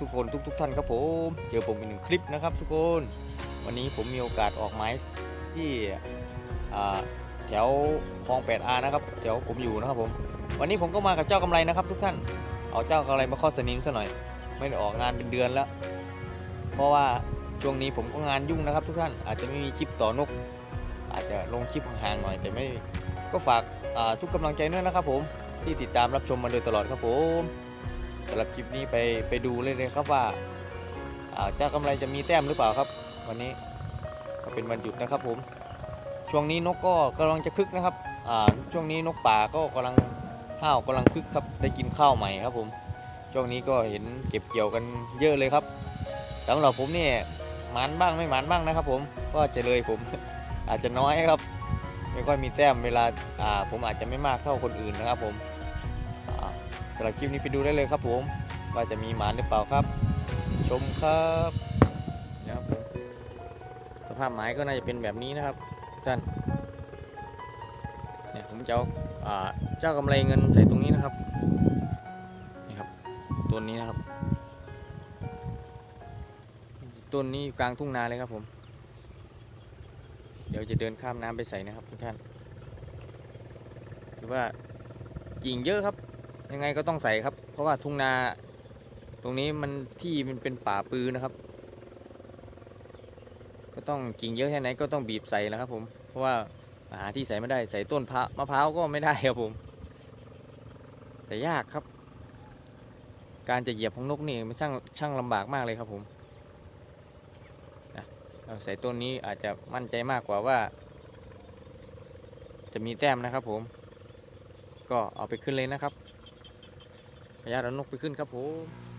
ทุกๆคนทุก ๆ ท่านครับผมเจอผมอีกหนึ่งคลิปนะครับ ทุกคน วันนี้ผมมีโอกาสออกไม้ที่แถวคลอง 8R นะครับแถวผมอยู่นะครับผม วันนี้ผมก็มากับเจ้ากำไรนะครับ ทุกท่านเอาเจ้ากำไรมาข้อสนิมซะหน่อย ไม่ได้ออกงานเป็นเดือนแล้ว เพราะว่าช่วงนี้ผมก็งานยุ่งนะครับ ทุกท่านอาจจะไม่มีคลิปต่อนก อาจจะลงคลิปห่างๆหน่อย แต่ไม่ก็ฝากทุกกำลังใจด้วยนะครับผมที่ติดตามรับชมมาโดยตลอดครับผม สำหรับคลิปนี้ไปไปดูเลยเลยครับว่าเจ้ากำไรจะมีแต้มหรือเปล่าครับ วันนี้ก็เป็นวันหยุดนะครับผม ช่วงนี้นกก็กำลังจะคึกนะครับช่วงนี้นกป่าก็กำลังห้าวกำลังคึกครับได้กินข้าวใหม่ครับผม ช่วงนี้ก็เห็นเก็บเกี่ยวกันเยอะเลยครับสำหรับผมเนี่ยหมันบ้างไม่หมันบ้างนะครับ ผมก็จะเลยผมอาจจะน้อยครับ ไม่ค่อยมีแต้มเวลาผมอาจจะไม่มากเท่าคนอื่นนะครับผม สำหรับคลิปนี้ไปดูได้เลยครับผม ว่าจะมีหมานหรือเปล่าครับ ชมครับนะครับสภาพไม้ก็น่าจะเป็นแบบนี้นะครับท่านเนี่ยผมจะเอาเจ้ากำไรเงินใส่ตรงนี้นะครับนี่ครับต้นนี้นะครับต้นนี้อยู่กลางทุ่งนาเลยครับผม เดี๋ยวจะเดินข้ามน้ำไปใส่นะครับทุกท่านหรือว่ากิ่งเยอะครับ ยังไงก็ต้องใส่ครับ เพราะว่าทุ่งนาตรงนี้มันที่มันเป็นป่าปือนะครับ ก็ต้องกิ่งเยอะแค่ไหนก็ต้องบีบใส่นะครับ ผม เพราะว่าหาที่ใส่ไม่ได้ใส่ต้นพะมะพร้าวก็ไม่ได้ครับผม ใส่ยากครับ การจะเหยียบของนกนี่มันช่างช่างลำบากมากเลยครับผมเราใส่ต้นนี้อาจจะมั่นใจมากกว่าว่า จะมีแต้มนะครับผม ก็เอาไปขึ้นเลยนะครับ พยาเรานกไปขึ้นครับผม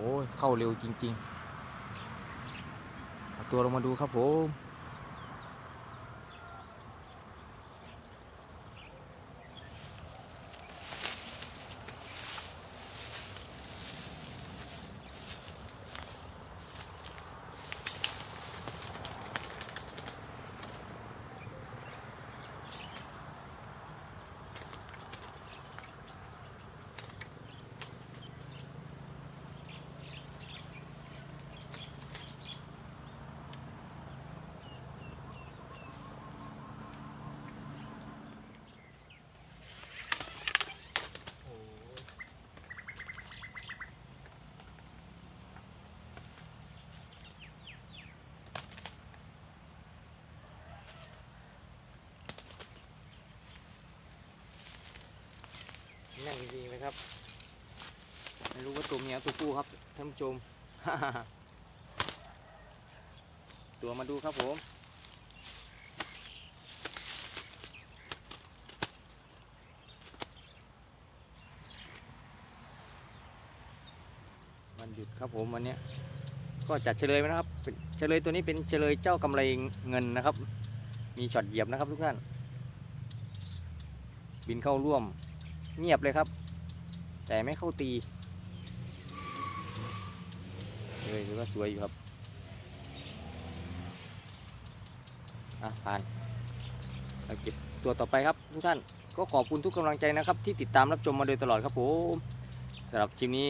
อ้ยเข้าเร็วจริงๆเอาตัวลงมาดูครับผม ครับไม่รู้ว่าตัวเมียตัวผู้ครับท่านผู้ชม ตัวมาดูครับผมวันหยุดครับผมวันนี้ก็จัดเฉลยไว้นะครับเป็นเฉลยตัวนี้เป็นเฉลยเจ้ากำไรเงินนะครับ มีช็อตเหยียบนะครับทุกท่านบินเข้าร่วมเงียบเลยครับ แต่ไม่เข้าตีเลยถือว่าสวยอยู่ครับ อะผ่านเราเก็บตัวต่อไปครับทุกท่านก็ขอบคุณทุกกำลังใจนะครับ ที่ติดตามรับชมมาโดยตลอดครับผมสำหรับคลิปนี้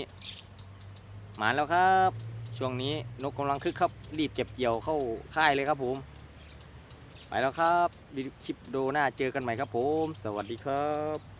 หมาแล้วครับ ช่วงนี้นกกำลังคึกครับ รีบเก็บเกี่ยวเข้าค่ายเลยครับผม ไปแล้วครับคลิปโดหน้าเจอกันใหม่ครับผม สวัสดีครับ